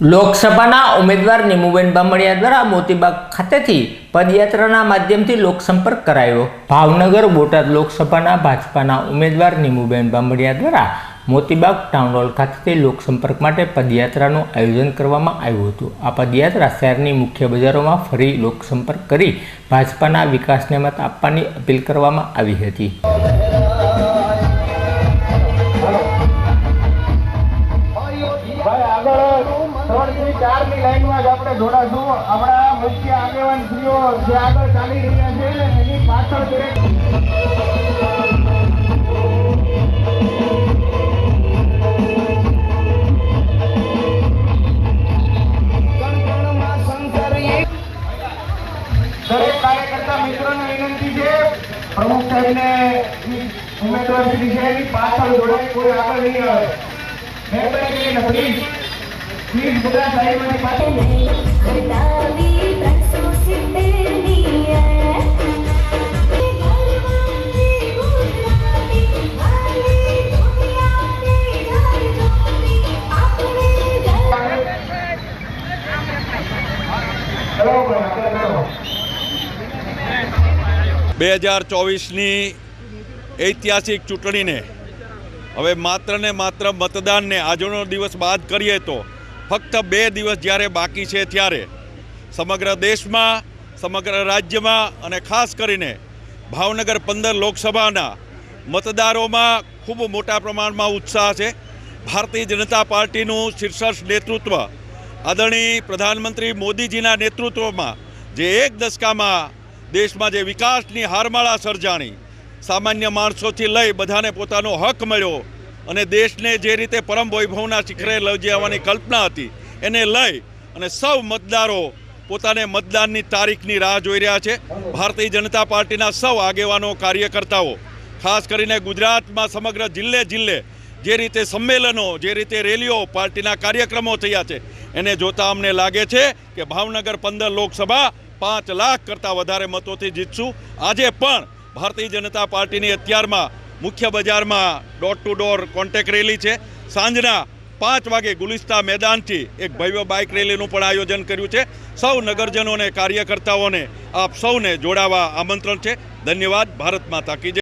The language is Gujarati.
લોકસભાના ઉમેદવાર નીમુબેન બામણિયા દ્વારા મોતીબાગ ખાતેથી પદયાત્રાના માધ્યમથી લોકસંપર્ક કરાયો. ભાવનગર બોટાદ લોકસભાના ભાજપાના ઉમેદવાર નીમુબેન બામણિયા દ્વારા મોતીબાગ ટાઉન હોલ ખાતેથી લોકસંપર્ક માટે પદયાત્રાનું આયોજન કરવામાં આવ્યું હતું. આ પદયાત્રા શહેરની મુખ્ય બજારોમાં ફરી લોકસંપર્ક કરી ભાજપાના વિકાસને મત આપવાની અપીલ કરવામાં આવી હતી. ત્રણથી ચારની લાઈનમાં જ આપણે જોડાશું. આપણા મુખ્ય આગેવાન શ્રીઓ જે આગળ ચાલી રહ્યા છે, એની પાછળ પ્રમુખ સાહેબને, ઉમેદવાર શ્રી છે એની પાછળ જોડાય કોઈ આગળ નહીં આવે. મહેરબાની કરીને પ્લીઝ બે હજાર ચોવીસની ઐતિહાસિક ચૂંટણીને હવે માત્ર ને માત્ર મતદાનને આજનો દિવસ બાદ કરીએ તો ફક્ત બે દિવસ જ્યારે બાકી છે ત્યારે સમગ્ર દેશમાં, સમગ્ર રાજ્યમાં અને ખાસ કરીને ભાવનગર પંદર લોકસભાના મતદારોમાં ખૂબ મોટા પ્રમાણમાં ઉત્સાહ છે. ભારતીય જનતા પાર્ટીનું શીર્ષ નેતૃત્વ, આદરણીય પ્રધાનમંત્રી મોદીજીના નેતૃત્વમાં જે એક દશકામાં દેશમાં જે વિકાસની હારમાળા સર્જાણી, સામાન્ય માણસોથી લઈ બધાને પોતાનો હક મળ્યો અને દેશને જે રીતે પરમ વૈભવના શિખરે લઈ જવાની કલ્પના હતી, એને લઈ અને સૌ મતદારો પોતાને મતદાનની તારીખની રાહ જોઈ રહ્યા છે. ભારતીય જનતા પાર્ટીના સૌ આગેવાનો, કાર્યકર્તાઓ, ખાસ કરીને ગુજરાતમાં સમગ્ર જિલ્લે જિલ્લે જે રીતે સંમેલનો, જે રીતે રેલીઓ પાર્ટીના કાર્યક્રમો થયા છે, એને જોતા અમને લાગે છે કે ભાવનગર પંદર લોકસભા પાંચ લાખ કરતાં વધારે મતોથી જીતશું. આજે પણ ભારતીય જનતા પાર્ટીની અત્યારમાં મુખ્ય બજારમાં door to door contact rally છે. સાંજના પાંચ વાગે ગુલિસ્તા મેદાનથી એક ભવ્ય બાઇક રેલીનું પણ આયોજન કર્યું છે. સૌ નગરજનોને, કાર્યકર્તાઓને, આપ સૌને જોડાવા આમંત્રણ છે. ધન્યવાદ. ભારત માતા કી